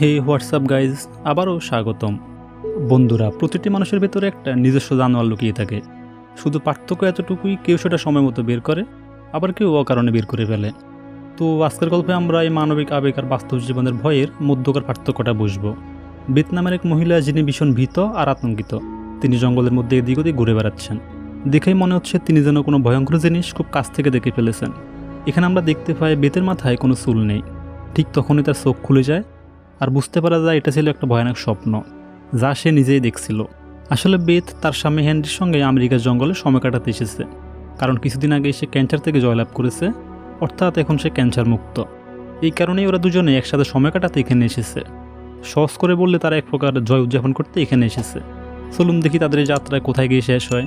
হে WhatsApp guys, আবারও স্বাগতম। বন্ধুরা, প্রতিটি মানুষের ভেতরে একটা নিজস্ব জানোয়ার লুকিয়ে থাকে। শুধু পার্থক্য এতটুকুই, কেউ সেটা সময় মতো বের করে, আবার কেউ অকারণে বের করে ফেলে। তো আজকের গল্পে আমরা এই মানবিক আবেগ আর বাস্তব জীবনের ভয়ের মধ্যকার পার্থক্যটা বুঝব। বেত নামের এক মহিলা যিনি ভীষণ ভীত আর আতঙ্কিত, তিনি জঙ্গলের মধ্যে এদিক ওদিক ঘুরে বেড়াচ্ছেন। দেখেই মনে হচ্ছে তিনি যেন কোনো ভয়ঙ্কর জিনিস খুব কাছ থেকে দেখে ফেলেছেন। এখানে আমরা দেখতে পাই, বেতের মাথায় কোনো চুল নেই। ঠিক তখনই তার চোখ খুলে যায় আর বুঝতে পারা যায় এটা ছিল একটা ভয়ানক স্বপ্ন, যা সে নিজেই দেখছিল। আসলে বেত তার স্বামী হেনরির সঙ্গে আমেরিকার জঙ্গলে সময় কাটাতে এসেছে, কারণ কিছুদিন আগে সে ক্যান্সার থেকে জয়লাভ করেছে, অর্থাৎ এখন সে ক্যান্সার মুক্ত। এই কারণেই ওরা দুজনে একসাথে সময় কাটাতে এখানে এসেছে। সহজ করে বললে তারা এক প্রকার জয় উদযাপন করতে এখানে এসেছে। চলুন দেখি তাদের এই যাত্রায় কোথায় গিয়ে শেষ হয়।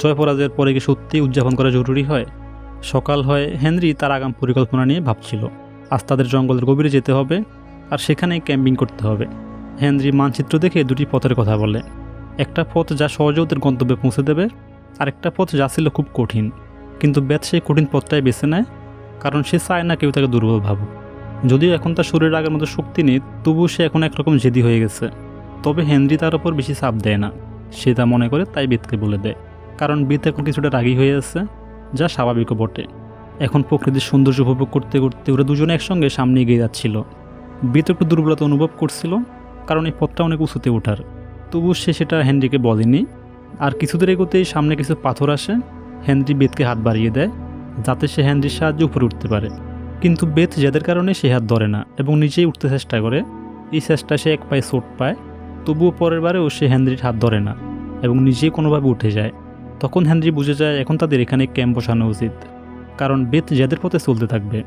জয় পরাজয়ের পরে গিয়ে সত্যিই উদযাপন করা জরুরি হয়। সকাল হয়, হেনরি তার আগাম পরিকল্পনা নিয়ে ভাবছিল, আজ তাদের জঙ্গলের গভীরে যেতে হবে আর সেখানেই ক্যাম্পিং করতে হবে। হেনরি মানচিত্র দেখে দুটি পথের কথা বলে। একটা পথ যা সহজে ওদের গন্তব্যে পৌঁছে দেবে আর একটা পথ যা ছিল খুব কঠিন। কিন্তু বেদ সেই কঠিন পথটাই বেছে নেয়, কারণ সে চায় না কেউ তাকে দুর্বল ভাবুক। যদিও এখন তার শরীরের আগের মতো শক্তি নেই, তবুও সে এখন একরকম জেদি হয়ে গেছে। তবে হেনরি তার ওপর বেশি চাপ দেয় না। সে তা মনে করে তাই বেদকে বলে দেয়। কারণ বেদ এখন কিছুটা রাগী হয়ে আছে, যা স্বাভাবিকও বটে। এখন প্রকৃতির সৌন্দর্য উপভোগ করতে করতে ওরা দুজনে একসঙ্গে সামনে এগিয়ে যাচ্ছিল। বেত একটু দুর্বলতা অনুভব করছিল, কারণ এই পথটা অনেক উঁচুতে ওঠার। তবু সে সেটা হেনরিকে বলেনি। আর কিছুদের এগোতেই সামনে কিছু পাথর আসে, হেনরি বেতকে হাত বাড়িয়ে দেয়, যাতে সে হেনরির সাহায্যে উপরে উঠতে পারে। কিন্তু বেত যাদের কারণে সে হাত ধরে না এবং নিজেই উঠতে চেষ্টা করে। এই চেষ্টায় সে এক পায়ে চোট পায়, তবুও পরের বারেও সে হেনরির হাত ধরে না এবং নিজেই কোনোভাবে উঠে যায়। তখন হেনরি বুঝে যায়, এখন তাদের এখানে ক্যাম্প বসানো উচিত, কারণ বেত যাদের পথে চলতে থাকবে।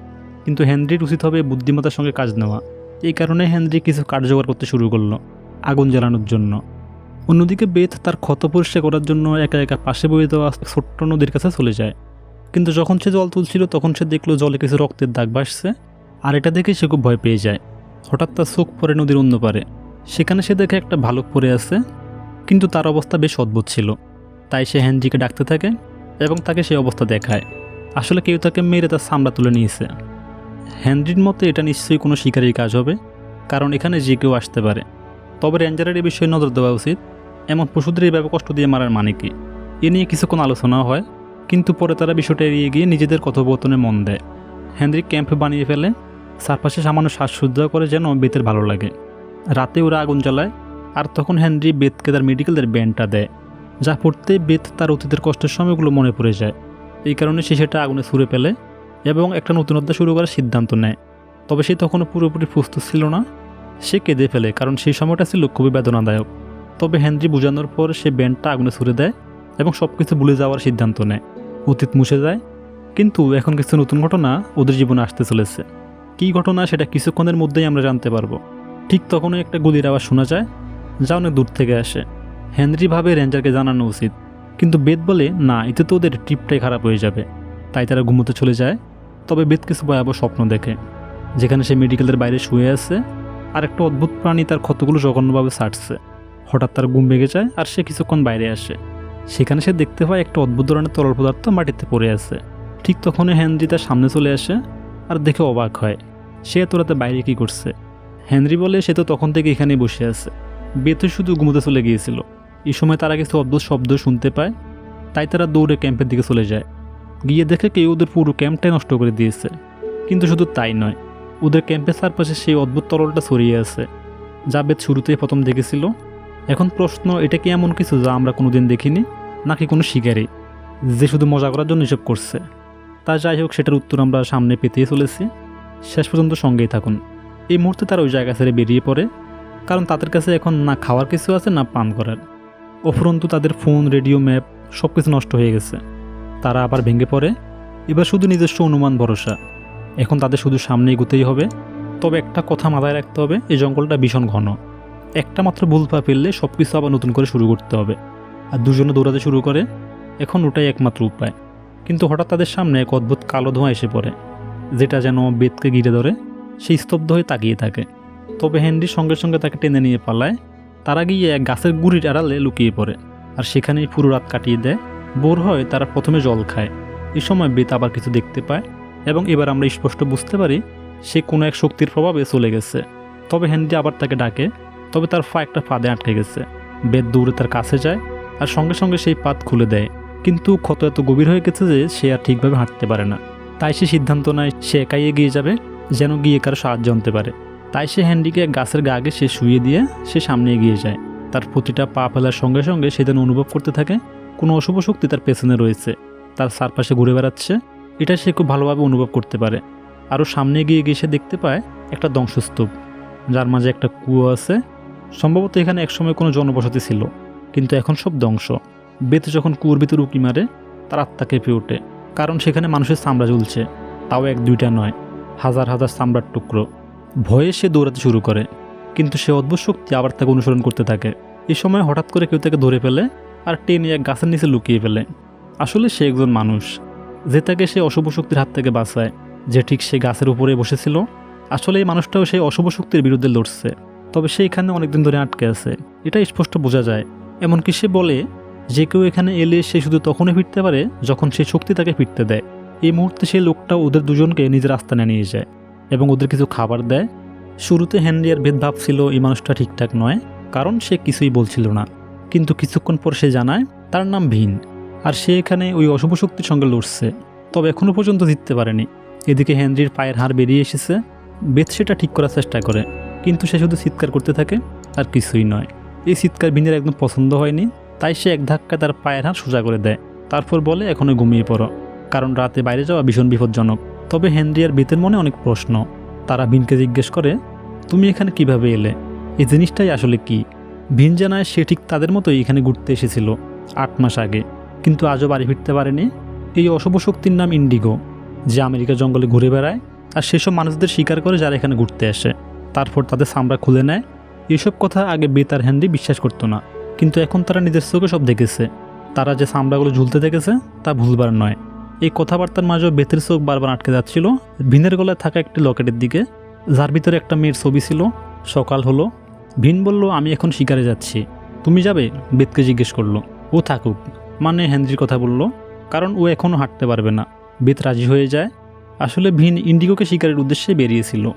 কিন্তু হেনরির উচিত হবে বুদ্ধিমত্তার সঙ্গে কাজ নেওয়া। এই কারণে হেনরি কিছু কার্যকর করতে শুরু করল, আগুন জ্বালানোর জন্য। অন্যদিকে বেত তার ক্ষত পরিষ্কার করার জন্য একা একা পাশে বয়ে দেওয়া ছোট্ট নদীর কাছে চলে যায়। কিন্তু যখন সে জল তুলছিল, তখন সে দেখল জলে কিছু রক্তের দাগ ভাসছে, আর এটা দেখে সে খুব ভয় পেয়ে যায়। হঠাৎ তার চোখ পড়ে নদীর অন্য পারে সেখানে সে দেখে একটা ভালুক পড়ে আছে, কিন্তু তার অবস্থা বেশ অদ্ভুত ছিল। তাই সে হেনরিকে ডাকতে থাকে এবং তাকে সেই অবস্থা দেখায়। আসলে কেউ তাকে মেরে তার সামলা তুলে নিয়েছে। হেনরির মতে এটা নিশ্চয়ই কোনো শিকারীর কাজ হবে, কারণ এখানে যে কেউ আসতে পারে। তবে রেঞ্জারের এই বিষয়ে নজর দেওয়া উচিত, এমন পশুদের এইভাবে কষ্ট দিয়ে মারার মানে কি? এ নিয়ে কিছুক্ষণ আলোচনাও হয়, কিন্তু পরে তারা বিষয়টা এড়িয়ে গিয়ে নিজেদের কথোপকথনে মন দেয়। হেনরি ক্যাম্প বানিয়ে ফেলে, চারপাশে সামান্য শ্বাসসজ্জা করে যেন বেতের ভালো লাগে। রাতে ওরা আগুন জ্বালায়, আর তখন হেনরি বেতকে তার মেডিকেলদের ব্যান্ডটা দেয়, যা পড়তে বেত তার অতীতের কষ্টের সময়গুলো মনে পড়ে যায়। এই কারণে সে সেটা আগুনে ছুঁড়ে ফেলে এবং একটা নতুন অধ্যায় শুরু করার সিদ্ধান্ত নেয়। তবে সে তখনও পুরোপুরি প্রস্তুত ছিল না। সে কেঁদে ফেলে, কারণ সেই সময়টা ছিল খুবই বেদনাদায়ক। তবে হেনরি বোঝানোর পর সে ব্যান্ডটা আগুনে ছুড়ে দেয় এবং সব কিছু ভুলে যাওয়ার সিদ্ধান্ত নেয়। অতীত মুছে যায়, কিন্তু এখন কিছু নতুন ঘটনা ওদের জীবনে আসতে চলেছে। কী ঘটনা সেটা কিছুক্ষণের মধ্যেই আমরা জানতে পারব। ঠিক তখনই একটা গুলির আওয়াজ শোনা যায়, যা অনেক দূর থেকে আসে। হেনরি ভাবে রেঞ্জারকে জানানো উচিত, কিন্তু বেদ বলে, না, এতে তো ওদের ট্রিপটাই খারাপ হয়ে যাবে। তাই তারা ঘুমোতে চলে যায়। তবে বেদ কিছু ভয়াবহ স্বপ্ন দেখে, যেখানে সে মেডিকেলের বাইরে শুয়ে আছে আর একটা অদ্ভুত প্রাণী তার ক্ষতগুলো জঘন্যভাবে ছাড়ছে। হঠাৎ তার ঘুম ভেঙে যায় আর সে কিছুক্ষণ বাইরে আসে। সেখানে সে দেখতে পায় একটা অদ্ভুত ধরনের তরল পদার্থ মাটিতে পড়ে আছে। ঠিক তখনই হেনরি তার সামনে চলে আসে আর দেখে অবাক হয়, সে এত রাতে বাইরে কী করছে? হেনরি বলে, সে তো তখন থেকে এখানেই বসে আছে। বেতে শুধু ঘুমোতে চলে গিয়েছিল। এই সময় তারা কিছু অদ্ভুত শব্দ শুনতে পায়, তাই তারা দৌড়ে ক্যাম্পের দিকে চলে যায়। গিয়ে দেখে কেউ ওদের পুরো ক্যাম্পটাই নষ্ট করে দিয়েছে। কিন্তু শুধু তাই নয়, ওদের ক্যাম্পের চারপাশে সেই অদ্ভুত তরলটা ছড়িয়ে আছে। যা বেদ শুরুতেই প্রথম দেখেছিল। এখন প্রশ্ন, এটা কি এমন কিছু যা আমরা কোনোদিন দেখিনি, নাকি কোনো শিকারি, যে শুধু মজা করার জন্য এসব করছে? তা যাই হোক, সেটার উত্তর আমরা সামনে পেতেই চলেছি। শেষ পর্যন্ত সঙ্গেই থাকুন। এই মুহূর্তে তারা ওই জায়গা ছেড়ে বেরিয়ে পড়ে, কারণ তাদের কাছে এখন না খাওয়ার কিছু আছে, না পান করার। অফুরন্তু তাদের ফোন, রেডিও, ম্যাপ সব কিছু নষ্ট হয়ে গেছে। তারা আবার ভেঙে পড়ে। এবার শুধু নিজস্ব অনুমান ভরসা। এখন তাদের শুধু সামনে এগোতেই হবে। তবে একটা কথা মাথায় রাখতে হবে, এই জঙ্গলটা ভীষণ ঘন। একটা মাত্র ভুল পা ফেললে সব কিছু আবার নতুন করে শুরু করতে হবে। আর দুজনে দৌড়াতে শুরু করে, এখন ওটাই একমাত্র উপায়। কিন্তু হঠাৎ তাদের সামনে এক অদ্ভুত কালো ধোঁয়া এসে পড়ে, যেটা যেন বেদকে ঘিরে ধরে, সেই স্তব্ধ হয়ে তাকিয়ে থাকে। তবে হেনরি সঙ্গে সঙ্গে তাকে টেনে নিয়ে পালায়। তারা গিয়ে এক গাছের গুড়ির আড়ালে লুকিয়ে পড়ে, আর সেখানেই পুরো রাত কাটিয়ে দেয়। বোর হয় তারা প্রথমে জল খায়। এ সময় বেত আবার কিছু দেখতে পায় এবং এবার আমরা স্পষ্ট বুঝতে পারি সে কোনো এক শক্তির প্রভাবে চলে গেছে। তবে হেনরি আবার তাকে ডাকে, তবে তার পা একটা ফাঁদে আটকে গেছে। বেদ দৌড়ে তার কাছে যায় আর সঙ্গে সঙ্গে সেই পাত খুলে দেয়। কিন্তু ক্ষত এত গভীর হয়ে গেছে যে সে আর ঠিকভাবে হাঁটতে পারে না। তাই সে সিদ্ধান্ত নেয় সে একাই এগিয়ে যাবে, যেন গিয়ে কারও সাহায্য আনতে পারে। তাই সে হ্যান্ডিকে গাছের গা আগে সে শুয়ে দিয়ে সে সামনে এগিয়ে যায়। তার প্রতিটা পা ফেলার সঙ্গে সঙ্গে সে যেন অনুভব করতে থাকে কোনো অশুভ শক্তি তার পেছনে রয়েছে। তার চারপাশে ঘুরে বেড়াচ্ছে। এটা সে খুব ভালোভাবে অনুভব করতে পারে। আরও সামনে এগিয়ে গিয়ে সে দেখতে পায় একটা ধ্বংসস্তূপ, যার মাঝে একটা কুয়ো আছে। সম্ভবত এখানে একসময় কোনো জনবসতি ছিল, কিন্তু এখন সব ধ্বংস। বেতে যখন কুয়োর ভিতরে উকি মারে, তার আত্মা কেঁপে ওঠে, কারণ সেখানে মানুষের চামড়া ঝুলছে তাও এক দুইটা নয়, হাজার হাজার চামড়ার টুকরো। ভয়ে সে দৌড়াতে শুরু করে, কিন্তু সে অদ্ভুত শক্তি আবার তাকে অনুসরণ করতে থাকে। এই সময় হঠাৎ করে কেউ তাকে ধরে ফেলে আর টেনে এক গাছের নিচে লুকিয়ে ফেলে। আসলে সে একজন মানুষ, যে তাকে সে অশুভ শক্তির হাত থেকে বাঁচায়, যে ঠিক সে গাছের উপরে বসেছিল। আসলে এই মানুষটাও সেই অশুভ শক্তির বিরুদ্ধে লড়ছে, তবে সে এখানে অনেকদিন ধরে আটকে আছে। এটা স্পষ্ট বোঝা যায়। এমনকি সে বলে, যে কেউ এখানে এলে সে শুধু তখনই ফিরতে পারে, যখন সে শক্তি তাকে ফিরতে দেয়। এই মুহূর্তে সেই লোকটা ওদের দুজনকে নিজের আস্তানে নিয়ে যায় এবং ওদের কিছু খাবার দেয়। শুরুতে হেনরি ভেদভাব ছিল, এই মানুষটা ঠিকঠাক নয়, কারণ সে কিছুই বলছিল না। কিন্তু কিছুক্ষণ পর সে জানায়, তার নাম ভিন, আর সে এখানে ওই অশুভ শক্তির সঙ্গে লড়ছে, তবে এখনও পর্যন্ত জিততে পারেনি। এদিকে হেনরির পায়ের হাড় বেরিয়ে এসেছে বেদ সেটা ঠিক করার চেষ্টা করে, কিন্তু সে শুধু চিৎকার করতে থাকে, আর কিছুই নয়। এই চিৎকার ভিনের একদম পছন্দ হয়নি, তাই সে এক ধাক্কায় তার পায়ের হাড় সোজা করে দেয়, তারপর বলে, এখনও ঘুমিয়ে পড়ো, কারণ রাতে বাইরে যাওয়া ভীষণ বিপজ্জনক। তবে হেনরি আর বেতের মনে অনেক প্রশ্ন। তারা ভিনকে জিজ্ঞেস করে, তুমি এখানে কীভাবে এলে? এই জিনিসটাই আসলে কি? ভিন জানায় সে ঠিক তাদের মতোই এখানে ঘুরতে এসেছিল, আট মাস আগে। কিন্তু আজও বাড়ি ফিরতে পারেনি। এই অশুভ শক্তির নাম ইন্ডিগো, যে আমেরিকা জঙ্গলে ঘুরে বেড়ায় আর সেসব মানুষদের স্বীকার করে যারা এখানে ঘুরতে আসে। তারপর তাদের চামড়া খুলে নেয়। এসব কথা আগে বেতার হ্যান্ডি বিশ্বাস করতো না, কিন্তু এখন তারা নিজের চোখে সব দেখেছে। তারা যে চামড়াগুলো ঝুলতে দেখেছে, তা ভুলবার নয়। এই কথাবার্তার মাঝেও বেতের চোখ বারবার আটকে যাচ্ছিল। ভিনের গলায় থাকা একটি লকেটের দিকে, যার ভিতরে একটা মেয়ের ছবি ছিল, সকাল হলো। ভিন বলল, আমি এখন শিকারে যাচ্ছি। তুমি যাবে? বেদকে জিজ্ঞেস করল। ও থাকুক। মানে হেনরির কথা বলল, কারণ ও এখনও হাঁটতে পারবে না। বেদ রাজি হয়ে যায়। আসলে ভিন ইন্ডিগোকে শিকারের উদ্দেশ্যে বেরিয়েছিল।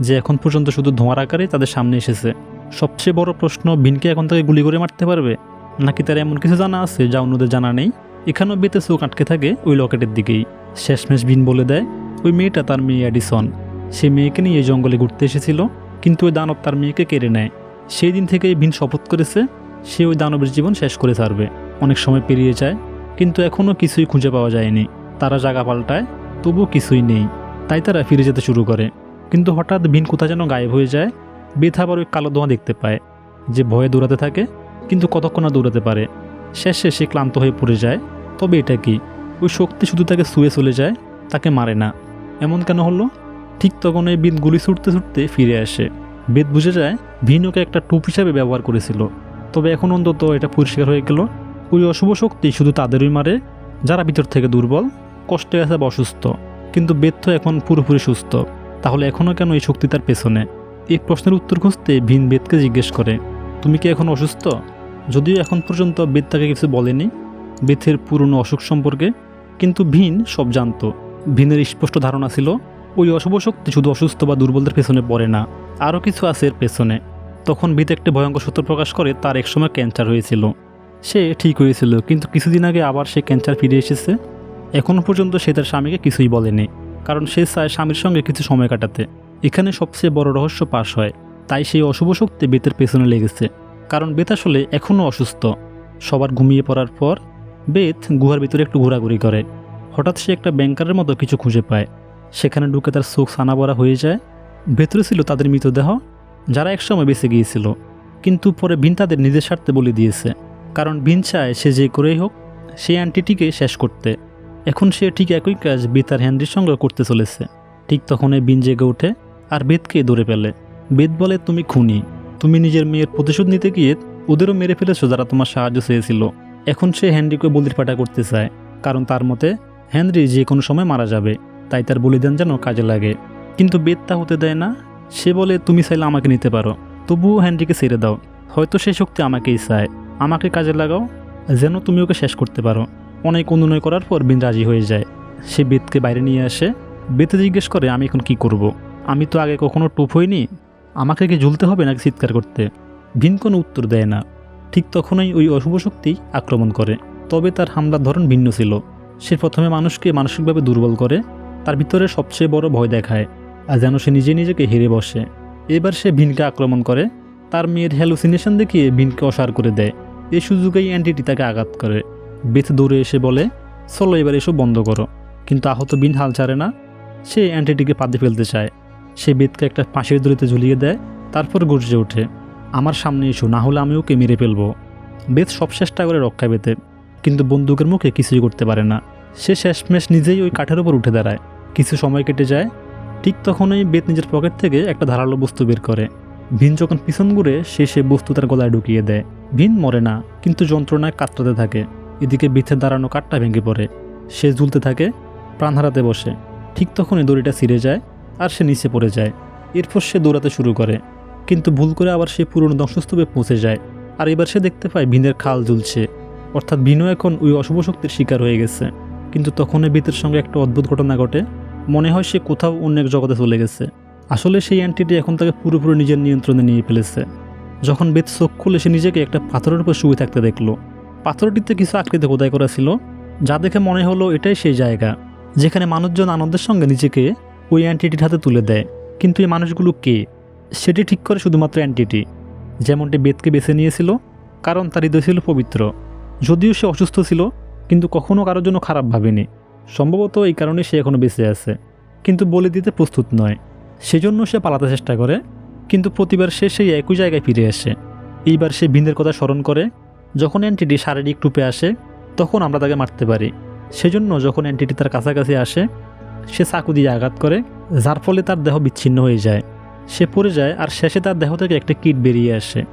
যে এখন পর্যন্ত শুধু ধোঁয়ার আকারে তাদের সামনে এসেছে। সবচেয়ে বড় প্রশ্ন, ভিনকে এখন তাকে গুলি করে মারতে পারবে? নাকি তার এমন কিছু জানা আছে যা অন্যদের জানা নেই? এখানেও বেতে চোখ আটকে থাকে ওই লকেটের দিকেই। শেষমেশ ভিন বলে দেয়, ওই মেয়েটা তার মেয়ে অ্যাডিসন। সে মেয়েকে নিয়ে এই জঙ্গলে ঘুরতে এসেছিল। কিন্তু ওই দানব তার মেয়েকে কেড়ে নেয়। সেই দিন থেকেই ভিন শপথ করেছে, সে ওই দানবের জীবন শেষ করে ছাড়বে। অনেক সময় পেরিয়ে যায়, কিন্তু এখনও কিছুই খুঁজে পাওয়া যায়নি। তারা জায়গা পাল্টায় তবুও কিছুই নেই। তাই তারা ফিরে যেতে শুরু করে। কিন্তু হঠাৎ ভিন কোথা যেন গায়েব হয়ে যায়, বেথ আবার ওই কালো ধোঁয়া দেখতে পায়, যে ভয়ে দৌড়াতে থাকে, কিন্তু কতক্ষণ না দৌড়াতে পারে। শেষে সে ক্লান্ত হয়ে পড়ে যায়, তবে এটা কি? ওই শক্তি শুধু তাকে শুয়ে চলে যায়, তাকে মারে না। এমন কেন হলো? ঠিক তখন এই বিদ গুলি ছুটতে ছুটতে ফিরে আসে। বেদ বুঝে যায় ভিন ওকে একটা টুপ হিসাবে ব্যবহার করেছিল। তবে এখন অন্তত এটা পরিষ্কার হয়ে গেল। ওই অশুভ শক্তি শুধু তাদেরই মারে, যারা ভিতর থেকে দুর্বল, কষ্টে আছে বা অসুস্থ। কিন্তু বেদ তো এখন পুরোপুরি সুস্থ। তাহলে এখনও কেন এই শক্তি তার পেছনে? এই প্রশ্নের উত্তর খুঁজতে ভিন বেদকে জিজ্ঞেস করে, তুমি কি এখন অসুস্থ? যদিও এখন পর্যন্ত বেদ তাকে কিছু বলেনি বেথের পুরনো অসুখ সম্পর্কে। কিন্তু ভিন সব জানত। ভিনের স্পষ্ট ধারণা ছিল ওই অশুভ শক্তি শুধু অসুস্থ বা দুর্বলদের পেছনে পড়ে না। আরও কিছু আছে এর পেছনে। তখন ভিত একটি ভয়ঙ্কর সত্য প্রকাশ করে, তার একসময় ক্যান্সার হয়েছিল। সে ঠিক হয়েছিল, কিন্তু কিছুদিন আগে আবার সে ক্যান্সার ফিরে এসেছে। এখনও পর্যন্ত সে তার স্বামীকে কিছুই বলেনি, কারণ সে চায় স্বামীর সঙ্গে কিছু সময় কাটাতে। এখানে সবচেয়ে বড় রহস্য পাশ হয়, তাই সেই অশুভ শক্তি বেতের পেছনে লেগেছে। কারণ বেত আসলে এখনও অসুস্থ। সবার ঘুমিয়ে পড়ার পর বেত গুহার ভিতরে একটু ঘোরাঘুরি করে। হঠাৎ সে একটা ব্যাংকারের মতো কিছু খুঁজে পায়। সেখানে ঢুকে তার চোখ সানা বড়া হয়ে যায়। ভেতরে ছিল তাদের মৃতদেহ, যারা একসময় বেঁচে গিয়েছিল। কিন্তু পরে ভিন তাদের নিজের স্বার্থে বলে দিয়েছে। কারণ ভিন চায় সে যে করেই হোক সেই অ্যান্টিটিকে শেষ করতে। এখন সে ঠিক একই কাজ বেতার হ্যান্ডির সঙ্গে করতে চলেছে। ঠিক তখনই বিন জেগে ওঠে আর বেদকে ধরে ফেলে। বেদ বলে, তুমি খুনি। তুমি নিজের মেয়ের প্রতিশোধ নিতে গিয়ে ওদেরও মেরে ফেলেছো যারা তোমার সাহায্য চেয়েছিল। এখন সে হ্যান্ডিকে বলির পাটা করতে চায়। কারণ তার মতে, হেনরি যে কোনো সময় মারা যাবে। তাই তার বলিদান যেন কাজে লাগে। কিন্তু বেদ তা হতে দেয় না। সে বলে, তুমি চাইলে আমাকে নিতে পারো। তবুও হেনরিকে ছেড়ে দাও। হয়তো সে শক্তি আমাকেই চায়। আমাকে কাজে লাগাও, যেন তুমি ওকে শেষ করতে পারো। অনেক অনুনয় করার পর বিন রাজি হয়ে যায়। সে বেদকে বাইরে নিয়ে আসে। বেতে জিজ্ঞেস করে, আমি এখন কি করব। আমি তো আগে কখনো টোপ হইনি। আমাকে কি ঝুলতে হবে নাকি চিৎকার করতে? ভিন কোনো উত্তর দেয় না। ঠিক তখনই ওই অশুভ শক্তি আক্রমণ করে। তবে তার হামলার ধরন ভিন্ন ছিল। সে প্রথমে মানুষকে মানসিকভাবে দুর্বল করে তার ভিতরে সবচেয়ে বড় ভয় দেখায়, আর যেন সে নিজে নিজেকে হেরে বসে। এবার সে ভিনকে আক্রমণ করে, তার মেয়ের হ্যালুসিনেশন দেখিয়ে ভিনকে অসার করে দেয়। এই সুযোগেই অ্যান্টিটি তাকে আঘাত করে। বেথ দৌড়ে এসে বলে, চলো এবার এসব বন্ধ করো। কিন্তু আহত বিন হাল ছাড়ে না। সে অ্যান্টিটিকে পাতে ফেলতে চায়। সে বেদকে একটা পাশের দড়িতে ঝুলিয়ে দেয়, তারপর গর্জে ওঠে, আমার সামনে এসো, না হলে আমি ওকে মেরে ফেলব। বেদ সব চেষ্টা করে রক্ষা পেতে, কিন্তু বন্দুকের মুখে কিছুই করতে পারে না। সে শেষমেশ নিজেই ওই কাঠের উপর উঠে দাঁড়ায়। কিছু সময় কেটে যায়, ঠিক তখনই বেত নিজের পকেট থেকে একটা ধারালো বস্তু বের করে। ভিন যখন পিছন ঘুরে সে সে বস্তু তার গলায় ঢুকিয়ে দেয়। ভিন মরে না, কিন্তু যন্ত্রণায় কাতরাতে থাকে। এদিকে বিথের দাঁড়ানো কাঠটা ভেঙে পড়ে। সে ঝুলতে থাকে, প্রাণ হারাতে বসে। ঠিক তখনই দড়িটা ছিঁড়ে যায় আর সে নিচে পড়ে যায়। এরপর সে দৌড়াতে শুরু করে। কিন্তু ভুল করে আবার সে পুরনো ধ্বংসস্তূপে পৌঁছে যায়। আর এবার সে দেখতে পায় ভিনের খাল ঝুলছে। অর্থাৎ ভিনও এখন ওই অশুভ শক্তির শিকার হয়ে গেছে। কিন্তু তখনই ভিতের সঙ্গে একটা অদ্ভুত ঘটনা ঘটে। মনে হয় সে কোথাও অন্য এক জগতে চলে গেছে। আসলে সেই অ্যান্টিটি এখন তাকে পুরোপুরি নিজের নিয়ন্ত্রণে নিয়ে ফেলেছে। যখন বেদ চোখ খুলে সে নিজেকে একটা পাথরের উপর শুয়ে থাকতে দেখল। পাথরটিতে কিছু আকৃতি খোদাই করা ছিল, যা দেখে মনে হলো এটাই সেই জায়গা, যেখানে মানুষজন আনন্দের সঙ্গে নিজেকে ওই অ্যান্টিটির হাতে তুলে দেয়। কিন্তু এই মানুষগুলো কে? সেটি ঠিক করে শুধুমাত্র অ্যান্টিটি যেমনটি বেদকে বেছে নিয়েছিল, কারণ তার হৃদয় ছিল পবিত্র। যদিও সে অসুস্থ ছিল, কিন্তু কখনও কারোর জন্য খারাপ ভাবেনি। সম্ভবত এই কারণে সে এখনও বেঁচে আছে। কিন্তু বলে দিতে প্রস্তুত নয়। সেজন্য সে পালাতে চেষ্টা করে, কিন্তু প্রতিবার সে সেই একই জায়গায় ফিরে আসে। এইবার সে ভিনের কথা স্মরণ করে, যখন অ্যান্টিটি শারীরিক রূপে আসে, তখন আমরা তাকে মারতে পারি। সেজন্য যখন অ্যান্টিটি তার কাছাকাছি আসে, সে চাকু দিয়ে আঘাত করে, যার ফলে তার দেহ বিচ্ছিন্ন হয়ে যায়। সে পড়ে যায় আর শেষে তার দেহ থেকে একটা কিট বেরিয়ে আসে,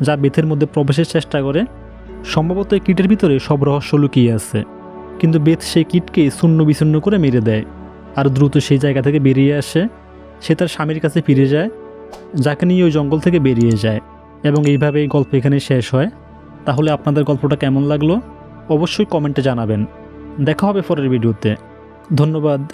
যা বেথের মধ্যে প্রবেশের চেষ্টা করে। সম্ভবত এই কিটের ভিতরে সব রহস্য লুকিয়ে আছে। কিন্তু বেত সেই কিটকে শূন্য বিচ্ছন্ন করে মেরে দেয়। আর দ্রুত সেই জায়গা থেকে বেরিয়ে আসে, সে তার স্বামীর কাছে ফিরে যায়, যাকে নিয়ে ওই জঙ্গল থেকে বেরিয়ে যায়। এবং এইভাবে এই গল্প এখানে শেষ হয়। তাহলে আপনাদের গল্পটা কেমন লাগল? অবশ্যই কমেন্টে জানাবেন। দেখা হবে পরের ভিডিওতে। ধন্যবাদ।